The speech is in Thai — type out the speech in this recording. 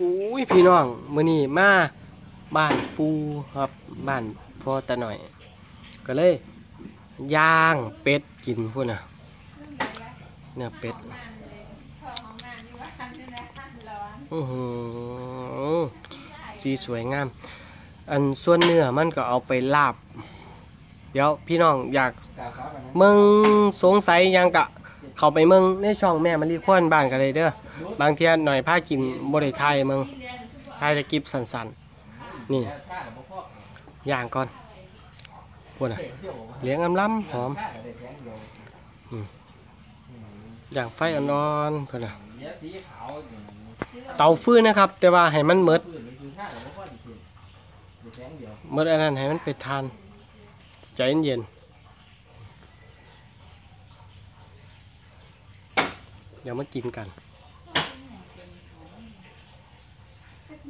อุ้ยพี่น้องมื้อนี้มาบ้านปูครับบ้านพ่อตาหน่อย ก็เลยย่างเป็ดกินพุ่นะเนื้อเป็ดอือหือสีสวยงาม อันส่วนเนื้อมันก็เอาไปลาบ เดี๋ยวพี่น้องอยากมืองสงสัยยังกะ เขาไปเมืองในช่องแม่มารีควนบ้านกันเลยเด้อบางเทียหน่อยผ้ากินบริไทยเมืองไทยจะกิบสันๆนี่ย่างก่อนพวกน่ะเลี้ยงอำล้ำหอมอย่างไฟอ่อนๆเพื่อนน่ะเตาฟื้นนะครับ แต่ว่าให้มันเมดเมดอันนั้นให้มันเป็นทานใจเย็นๆ เดี๋ยวมากินกัน